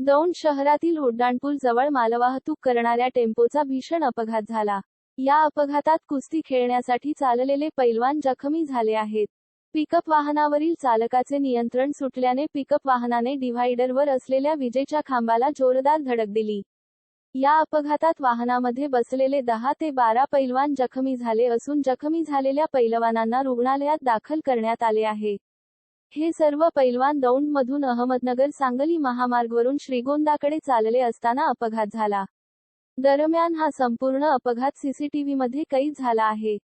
दौंड शहरातील उड्डाणपूल जवळ मालवाहतूक करणाऱ्या टेम्पोचा भीषण अपघात झाला. या अपघातात कुस्ती खेळण्यासाठी चाललेले पैलवान जखमी झाले आहेत. पिकअप वाहनावरील चालकाचे नियंत्रण सुटल्याने पिकअप वाहनाने डिव्हायडरवर असलेल्या विजेच्या खांबाला जोरदार धडक दिली. या अपघातात वाहनामध्ये बसलेले दहा ते बारा पैलवान जखमी झाले असून जखमी झालेल्या पैलवानांना रुग्णालयात दाखल करण्यात आले आहे. हे सर्व पैलवान दौंडमधून अहमदनगर सांगली महामार्गवरून श्रीगोंदाकडे चालले असताना अपघात झाला. दरम्यान हा संपूर्ण अपघात सीसीटीव्हीमध्ये कैद झाला आहे.